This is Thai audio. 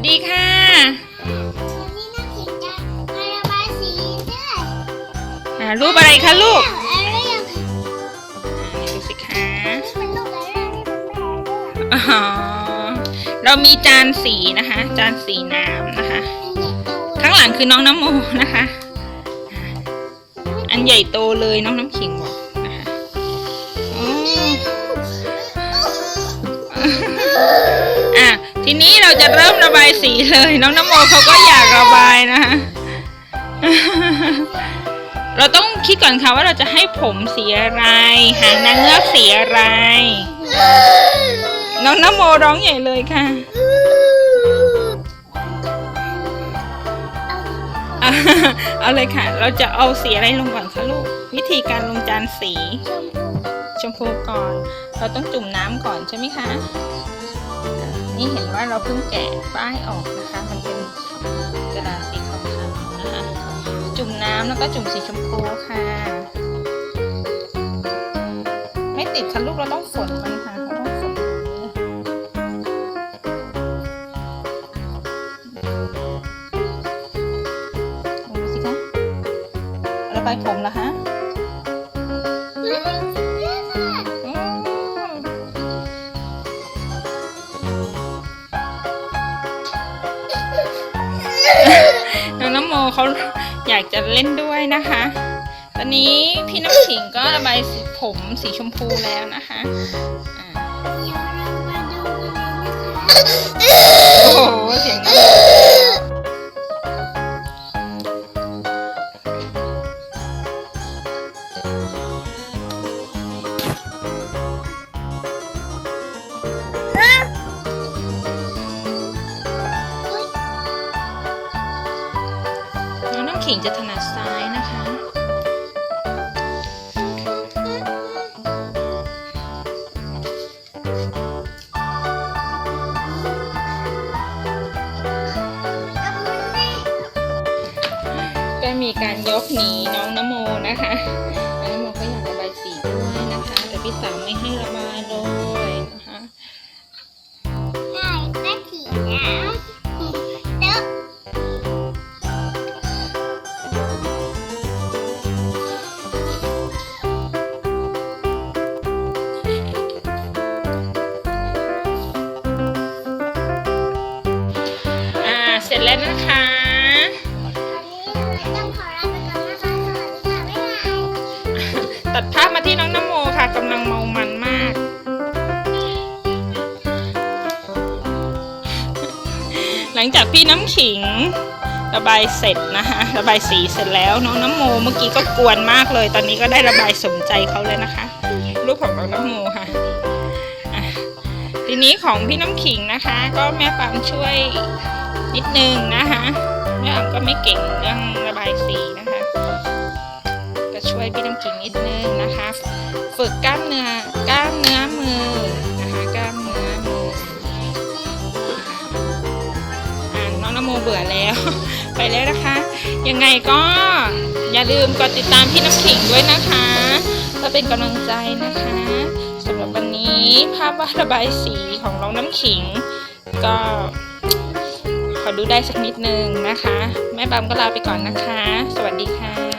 สดีค่ะวันนี้นักขิงจะมาระบายสีด้วยอ่ารูปอะไรคะลูกอะไรอย่างอ่าดูสิคะมันลูกอะไรนี่เป็นแม่ด้วยอ๋อเรามีจานสีนะคะ จานสีน้ำนะคะ ข้างหลังคือน้องน้ำโมนะคะอ่าอันใหญ่โตเลยน้องน้ำขิงบอก ทีนี้เราจะเริ่มระบายสีเลย น้องน้ำโมเขาก็อยากระบายนะคะเราต้องคิดก่อนค่ะว่าเราจะให้ผมสีอะไร หางนางเงือกสีอะไร น้องน้ำโมร้องใหญ่เลยค่ะเอาเลยค่ะ เราจะเอาสีอะไรลงก่อนคะลูก วิธีการลงจานสี ชมพูก่อน เราต้องจุ่มน้ำก่อนใช่ไหมคะ นี่เห็นว่าเราเพิ่งแกะป้ายออกนะคะ มันเป็นกระดาษสีขาวๆนะคะจุ่มน้ำแล้วก็จุ่มสีชมพูค่ะ ไม่ติดค่ะลูกเราต้องฝนมันค่ะเราต้องฝนมันดูสิคะระบายผมเหรอคะ เขาอยากจะเล่นด้วยนะคะ ตอนนี้พี่น้ำขิงก็ระบายผมสีชมพูแล้วนะคะโอ้โหเสียงดัง น้องน้ำขิงจะถนัดซ้ายนะคะ ก็มีการยกหนีน้องนโมนะคะน้องนโมก็อยากระบายสีด้วยนะคะ แต่พี่สาวไม่ให้ระบายเลยนะคะอ่า แล้วนะคะตัดภาพมาที่น้องนโมค่ะกำลังเมามันมาก หลังจากพี่น้ำขิง ระบายเสร็จนะคะระบายสีเสร็จแล้วน้องน้ำโมเมื่อกี้ก็กวนมากเลย ตอนนี้ก็ได้ระบายสมใจเขาเลยนะคะ รูปของน้องน้ำโมค่ะอะทีนี้ของพี่น้ำขิงนะคะ ก็แม่ปามช่วย นิดนึงนะคะแม่ปามก็ไม่เก่งเรื่องระบายสีนะคะ ก็ช่วยพี่น้ำขิงนิดนึงนะคะ ฝึกกล้ามเนื้อกล้ามเนื้อมือนะคะกล้ามเนื้อมืออ่าน้องนโมเบื่อแล้ว ไปแล้วนะคะ ยังไงก็อย่าลืมกดติดตามพี่น้ำขิงด้วยนะคะเพื่อเป็นกำลังใจนะคะสำหรับวันนี้ภาพวาดระบายสีของน้องน้ำขิง ก็ ดูได้สักนิดนึงนะคะ แม่บามก็ลาไปก่อนนะคะ สวัสดีค่ะ